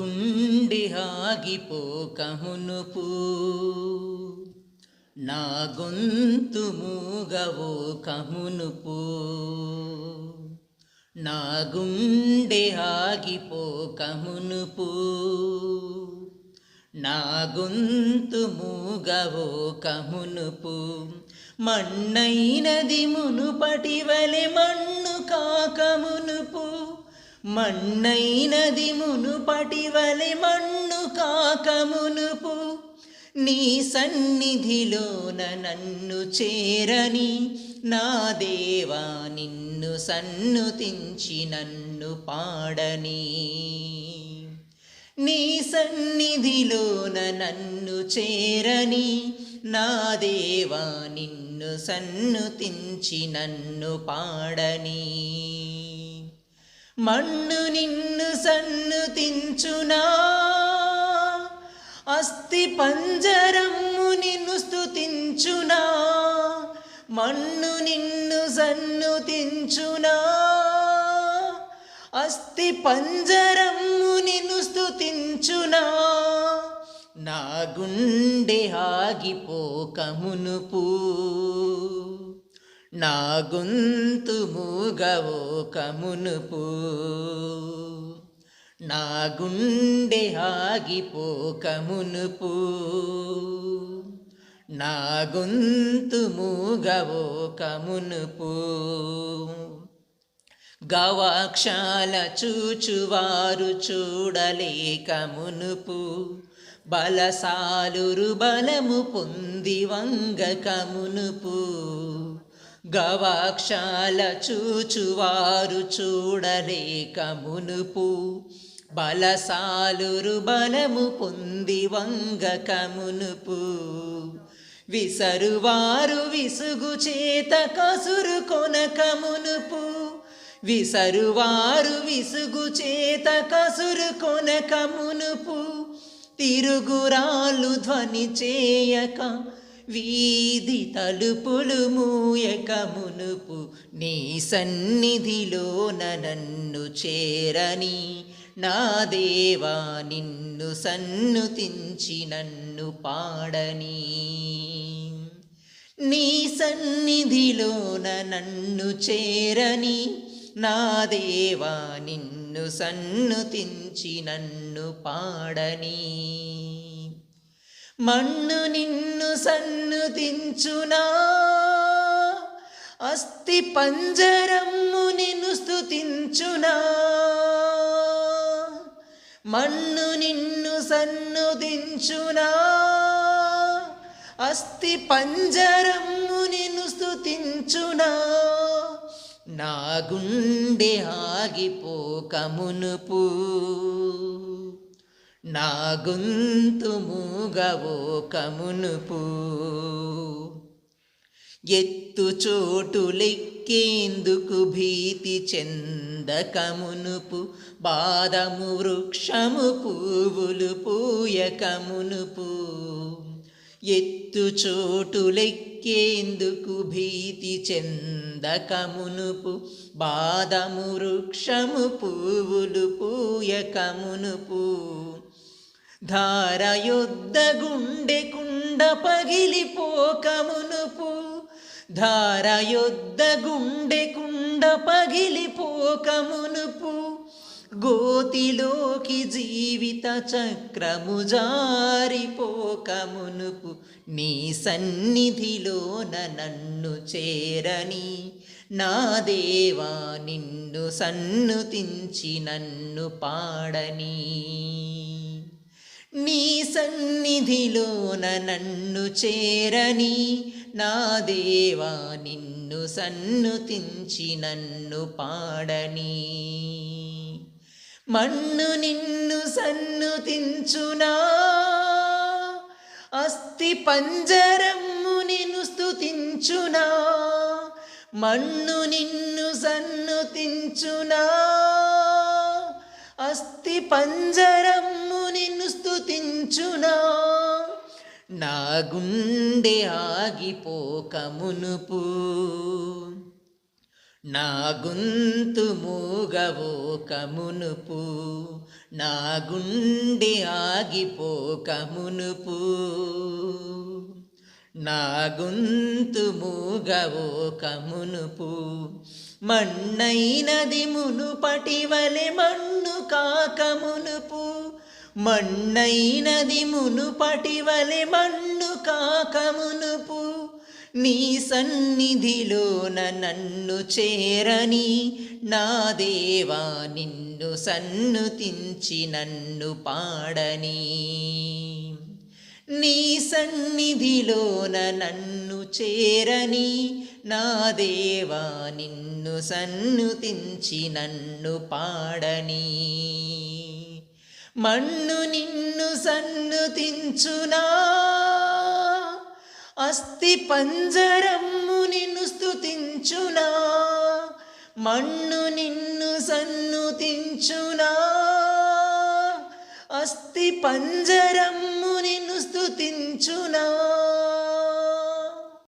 గుండె ఆగిపోకమునుపు నా గొంతు మూగవో కమునుపు నా గుండె ఆగిపోకమునుపు నా గొంతు మూగవో కమునుపు మన్నైనది మునుపటి వలె మన్ను కాకమునుపు. మన్నైనది మునుపటి వలె మన్ను కాకమునుపు నీ సన్నిధిలోన నన్ను చేరని నా దేవా నిన్ను సన్నుతించి నన్ను పాడని. నీ సన్నిధిలోన నన్ను చేరని నా దేవా నిన్ను సన్నుతించి నన్ను పాడని. మన్ను నిన్ను సన్నుతించునా అస్థి పంజరము నిన్ను స్థుతించునా మన్ను నిన్ను సన్నుతించునా అస్థి పంజరము నిన్ను స్థుతించునా నా గుండె ఆగిపోకమునుపు నా గొంతు మూగవో కమునుపు నా గుండె ఆగిపో కమునుపు నా గొంతు మూగవో కమునుపు గవాక్షాల చూచువారు చూడలేక మునుపు. బలసాలురు బలము పొంది వంగ కమునుపు గవాక్షాల చూచువారు చూడలేక మునుపు బలసాలురు బలము పొంది వంగక మునుపు. విసరువారు విసుగు చేత కసురు కొనక మునుపు. విసరువారు విసుగు చేత కసురు కొనక మునుపు. తిరుగురాలు ధ్వని చేయక వీధి తలుపులు మూయక మునుపు నీ సన్నిధిలోన నన్ను చేరని నా దేవా నిన్ను సన్నుతించి నన్ను పాడని. నీ సన్నిధిలోన నన్ను చేరని నా దేవా నిన్ను సన్నుతించి నన్ను పాడని. మన్ను నిన్ను సన్నుతించునా అస్థి పంజరమ్ము నిన్ను స్థుతించునా మన్ను నిన్ను సన్నుదించునా అస్థి పంజరమ్ము నిన్ను స్థుతించునా నా గుండె ఆగిపోకమునుపు నా గొంతు మూగవో కమునుపు. ఎత్తు చోటు లెక్కేందుకు భీతి చెందకమునుపు. బాదము వృక్షము పువ్వులు పూయకమునుపు. ఎత్తు చోటు లెక్కేందుకు భీతి చెందకమునుపు. బాదము వృక్షము పువ్వులు పూయకమునుపు. ధారయుద్ధ గుండె కుండ పగిలిపోకమునుపు ధారయుద్ధ గుండె కుండ పగిలిపోకమునుపు గోతిలోకి జీవిత చక్రము జారిపోకమునుపు నీ సన్నిధిలోన నన్ను చేరని నా దేవా నిన్ను సన్నుతించి నన్ను పాడని. నీ సన్నిధిలోన నన్ను చేరని నా దేవా నిన్ను సన్నుతించి నన్ను పాడని. మన్ను నిన్ను సన్నుతించునా? అస్థి పంజరమ్ము నిన్ను స్తుతించునా? మన్ను నిన్ను సన్నుతించునా? అస్థి పంజరమ్ము స్తుతించునా నా గుండె ఆగిపోకమునుపు నా గొంతు మూగవో కమునుపు నా గుండె ఆగిపోక మునుపు. నా గొంతు మూగవోక మునుపు. మన్నైనది మునుపటి మన్ను కాక మునుపు. మన్నైనది మునుపటి వలె మన్ను కాక మునుపు. నీ సన్నిధిలోన నన్ను చేరని నా దేవా నిన్ను సన్నుతించి నన్ను పాడని. నీ సన్నిధిలోన నన్ను చేరని నా దేవా నిన్ను సన్నుతించి నన్ను పాడని. మన్ను నిన్ను సన్నుతించునా అస్థి పంజరమ్ము నిన్ను స్థుతించునా మన్ను నిన్ను సన్నుతించునా అస్థి పంజరమ్ము నిన్ను